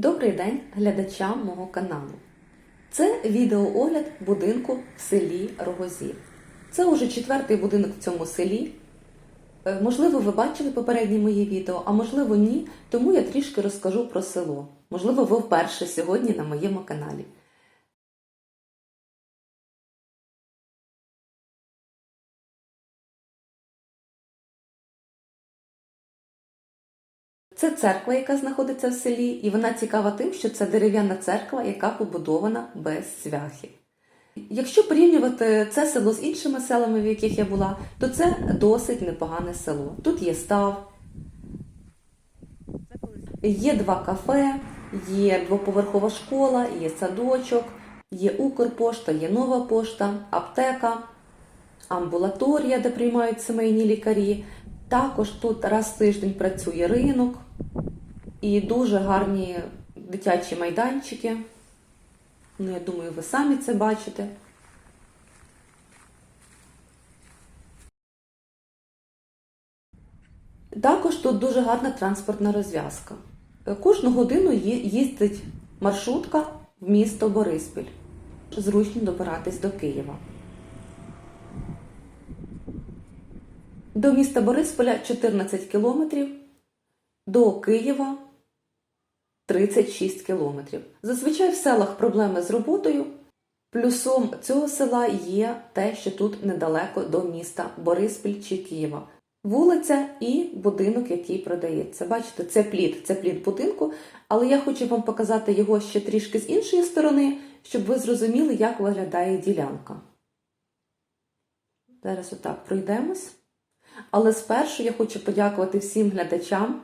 Добрий день глядачам мого каналу. Це відеоогляд будинку в селі Рогозів. Це уже четвертий будинок в цьому селі. Е, Можливо, ви бачили попередні мої відео, а можливо ні, тому я трішки розкажу про село. Можливо, ви вперше сьогодні на моєму каналі. Це церква, яка знаходиться в селі, і вона цікава тим, що це дерев'яна церква, яка побудована без цвяхи. Якщо порівнювати це село з іншими селами, в яких я була, то це досить непогане село. Тут є став, є два кафе, є двоповерхова школа, є садочок, є Укрпошта, є нова пошта, аптека, амбулаторія, де приймають сімейні лікарі. Також тут раз в тиждень працює ринок і дуже гарні дитячі майданчики. Ну, я думаю, ви самі це бачите. Також тут дуже гарна транспортна розв'язка. Кожну годину їздить маршрутка в місто Бориспіль. Зручно добиратись до Києва. До міста Борисполя 14 кілометрів, до Києва 36 кілометрів. Зазвичай в селах проблеми з роботою. Плюсом цього села є те, що тут недалеко до міста Бориспіль чи Києва. Вулиця і будинок, який продається. Бачите, це плід, це плід будинку, але я хочу вам показати його ще трішки з іншої сторони, щоб ви зрозуміли, як виглядає ділянка. Зараз отак пройдемось. Але спершу я хочу подякувати всім глядачам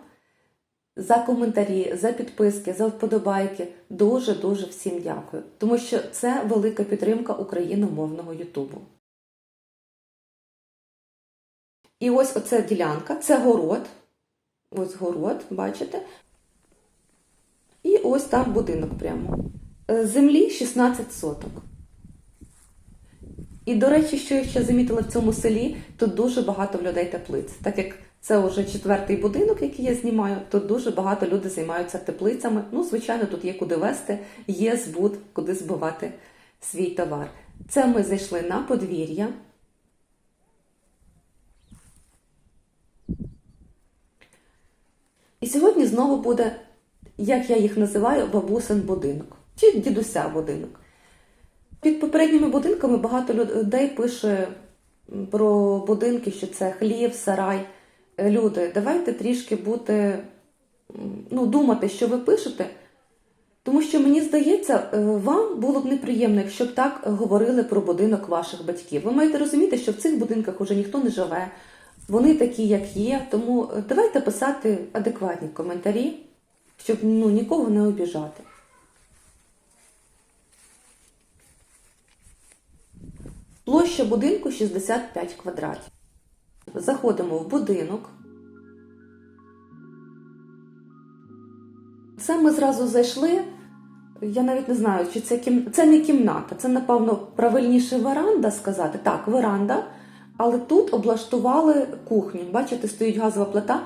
за коментарі, за підписки, за вподобайки. Дуже-дуже всім дякую. Тому що це велика підтримка україномовного Ютубу. І ось оця ділянка, це город. Ось город, бачите? І ось там будинок прямо. Е, Землі 16 соток. І, до речі, що я ще замітила в цьому селі, тут дуже багато в людей теплиць. Так як це вже четвертий будинок, який я знімаю, тут дуже багато людей займаються теплицями. Ну, звичайно, тут є куди вести, є збут, куди збивати свій товар. Це ми зайшли на подвір'я. І сьогодні знову буде, як я їх називаю, бабусин будинок чи дідуся будинок. Під попередніми будинками багато людей пише про будинки, що це хлів, сарай. Е, Люди, давайте трішки бути, ну, думати, що ви пишете. Тому що мені здається, е, вам було б неприємно, якщо б так говорили про будинок ваших батьків. Ви маєте розуміти, що в цих будинках уже ніхто не живе, вони такі, як є. Тому е, давайте писати адекватні коментарі, щоб ну, нікого не обіжати. Площа будинку 65 квадратів. Заходимо в будинок. Це ми зразу зайшли. Я навіть не знаю, чи це кім... це не кімната, це, напевно, правильніше веранда сказати. Так, веранда. Але тут облаштували кухню. Бачите, стоїть газова плита.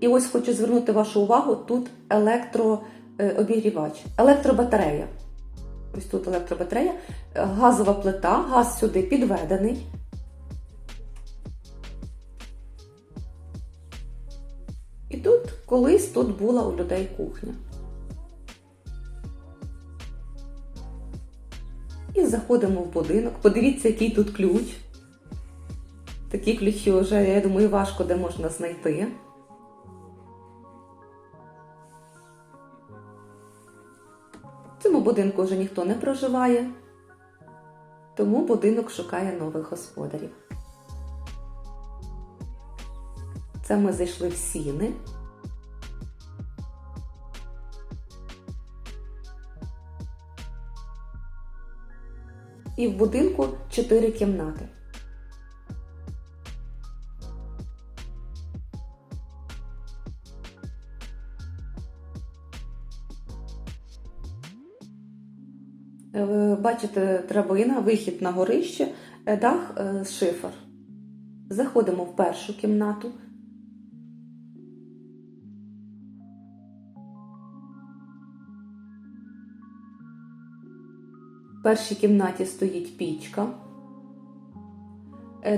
І ось хочу звернути вашу увагу: тут електрообігрівач, електробатарея. Ось тут електробатарея, газова плита, газ сюди підведений. І тут колись тут була у людей кухня. І заходимо в будинок. Подивіться, який тут ключ. Такі ключі вже, я думаю, важко де можна знайти. Цьому будинку вже ніхто не проживає, тому будинок шукає нових господарів. Це ми зайшли в сіни. І в будинку чотири кімнати. Е, бачите, драбина, вихід на горище, е, дах е, шифер. Заходимо в першу кімнату. В першій кімнаті стоїть пічка.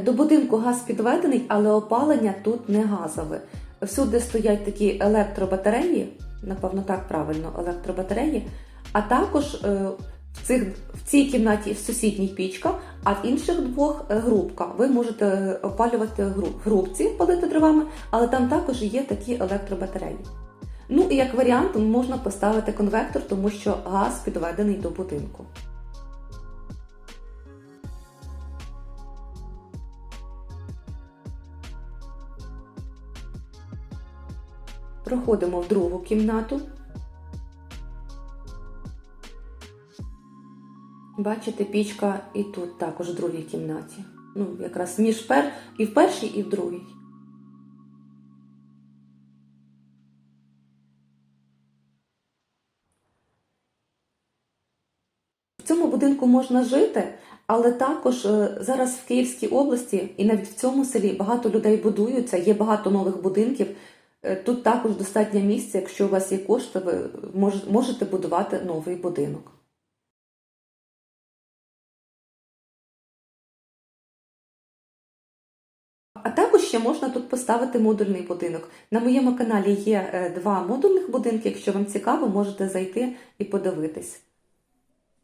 До будинку газ підведений, але опалення тут не газове. Всюди стоять такі електробатареї, напевно, так правильно, електробатареї, а також в, цих, в цій кімнаті в сусідній пічка, а в інших двох е, грубка. Ви можете е, опалювати в грубці, палити дровами, але там також є такі електробатареї. Ну і як варіант можна поставити конвектор, тому що газ підведений до будинку. Проходимо в другу кімнату. Бачите, пічка і тут також в другій кімнаті. Ну, якраз між пер... і в першій, і в другій. В цьому будинку можна жити, але також е, зараз в Київській області і навіть в цьому селі багато людей будуються, є багато нових будинків. Е, Тут також достатньо місця, якщо у вас є кошти, ви можете будувати новий будинок. А також ще можна тут поставити модульний будинок. На моєму каналі є е, два модульних будинки. Якщо вам цікаво, можете зайти і подивитись.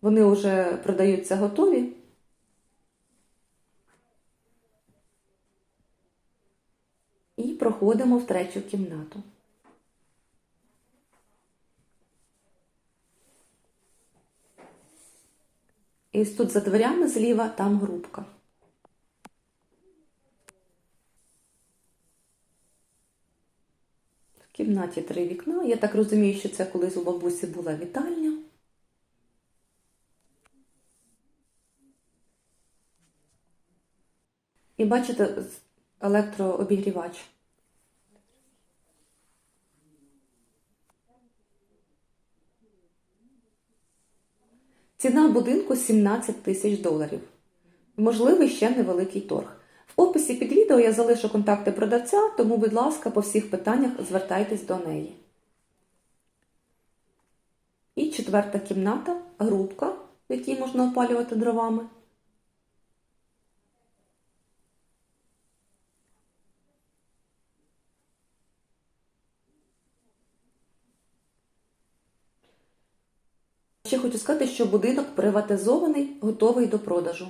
Вони вже продаються готові. І проходимо в третю кімнату. І тут за дверями зліва там грубка. Кімнаті три вікна. Я так розумію, що це колись у бабусі була вітальня. І бачите електрообігрівач. Ціна будинку 17 тисяч доларів. Можливий ще невеликий торг. В описі під відео я залишу контакти продавця, тому, будь ласка, по всіх питаннях звертайтесь до неї. І четверта кімната, грубка, в якій можна опалювати дровами. Ще хочу сказати, що будинок приватизований, готовий до продажу.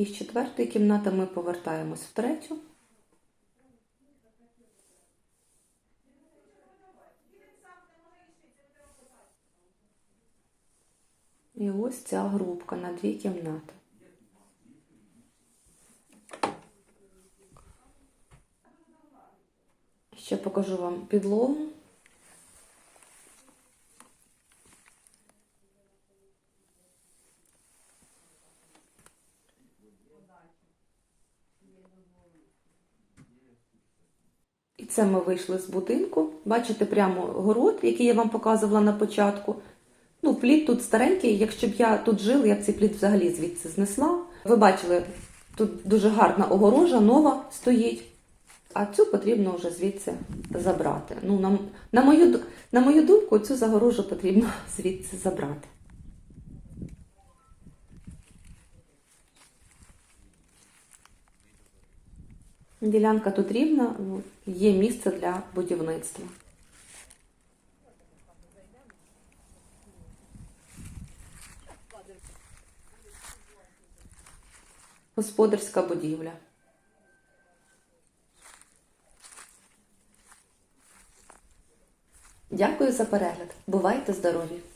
І з четвертої кімнати ми повертаємось в третю. І ось ця грубка на дві кімнати. Ще покажу вам підлогу. І це ми вийшли з будинку. Бачите прямо город, який я вам показувала на початку. Ну, плід тут старенький. Якщо б я тут жила, я б цей плід взагалі звідси знесла. Ви бачили, тут дуже гарна огорожа, нова стоїть. А цю потрібно вже звідси забрати. Ну, на, на, мою, на мою думку, цю загорожу потрібно звідси забрати. Ділянка тут рівна, є місце для будівництва. Господарська будівля. Дякую за перегляд. Бувайте здорові!